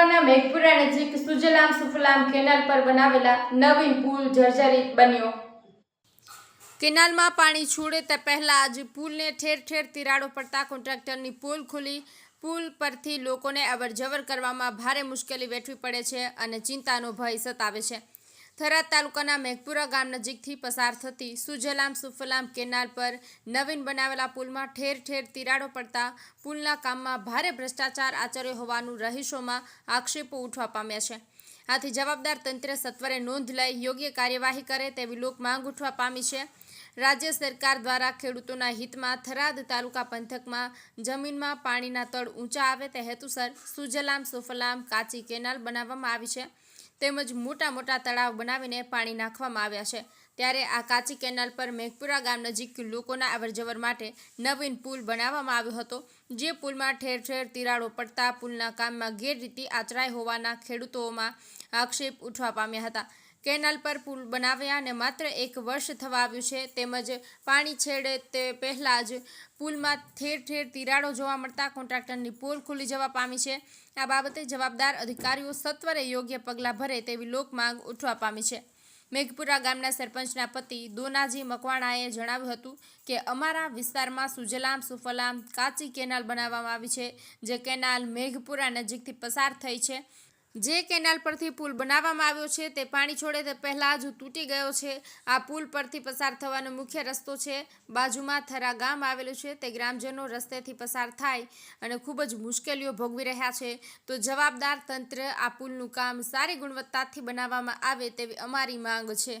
તાલુકાના મેઘપુરા નજીક સુજલામ સુફલામ કેનાલ પર બનાવેલા નવીન પુલ જર્જરિત બન્યો. કેનાલમાં પાણી છોડે તે પહેલા જ પુલને ઠેર ઠેર તિરાડો પડતા કોન્ટ્રાક્ટરની પુલ ખુલી. પુલ પરથી લોકોને અવરજવર કરવામાં ભારે મુશ્કેલી વેઠવી પડે છે અને ચિંતાનો ભય સતાવે છે. થરાદ તાલુકાના મેઘપુરા ગામ નજીકથી પસાર થતી સુજલામ સુફલામ કેનાલ પર નવીન બનાવેલા પુલમાં ઠેર ઠેર તિરાડો પડતા પુલના કામમાં ભારે ભ્રષ્ટાચાર આચર્યો હોવાનું રહીશોમાં આક્ષેપો ઉઠવા પામ્યા છે. આથી જવાબદાર તંત્રે સત્વરે નોંધ લઈ યોગ્ય કાર્યવાહી કરે તેવી લોક માંગ ઉઠવા પામી છે. રાજ્ય સરકાર દ્વારા ખેડૂતોના હિતમાં થરાદ તાલુકા પંથકમાં જમીનમાં પાણીના તળ ઊંચા આવે તે હેતુસર સુજલામ સુફલામ કાચી કેનાલ બનાવવામાં આવી છે. તેમજ મોટા મોટા તળાવ બનાવીને પાણી નાખવામાં આવ્યા છે. ત્યારે આ કાચી કેનાલ પર મેઘપુરા ગામ નજીક લોકોના અવરજવર માટે નવીન પુલ બનાવવામાં આવ્યો હતો, જે પુલમાં ઠેર ઠેર તિરાડો પડતા પુલના કામમાં ગેરરીતિ આચરાય હોવાના ખેડૂતોમાં આક્ષેપ ઉઠવા પામ્યા હતા. કેનાલ પર પુલ બનાવ્યા અને માત્ર એક વર્ષ થવા આવ્યું છે. તેમજ પાણી છેડે તે પહેલાં જ પુલમાં ઠેર ઠેર તિરાડો જોવા મળતા કોન્ટ્રાક્ટરની પોલ ખુલી જવા પામી છે. આ બાબતે જવાબદાર અધિકારીઓ સત્વરે યોગ્ય પગલાં ભરે તેવી લોકમાંગ ઉઠવા પામી છે. મેઘપુરા ગામના સરપંચના પતિ દોનાજી મકવાણાએ જણાવ્યું હતું કે, અમારા વિસ્તારમાં સુજલામ, સુફલામ કાચી કેનાલ બનાવવામાં આવી છે, જે કેનાલ મેઘપુરા નજીકથી પસાર થઈ છે. જે કેનાલ પરથી પુલ બનાવવામાં આવ્યો છે, તે પાણી છોડે તે પહેલાં જ તૂટી ગયો છે. આ પુલ પરથી પસાર થવાનો મુખ્ય રસ્તો છે, બાજુમાં થરા ગામ આવેલું છે, તે ગ્રામજનો રસ્તેથી પસાર થાય અને ખૂબ જ મુશ્કેલીઓ ભોગવી રહ્યા છે. તો જવાબદાર તંત્ર આ પુલનું કામ સારી ગુણવત્તાથી બનાવવામાં આવે તેવી અમારી માંગ છે.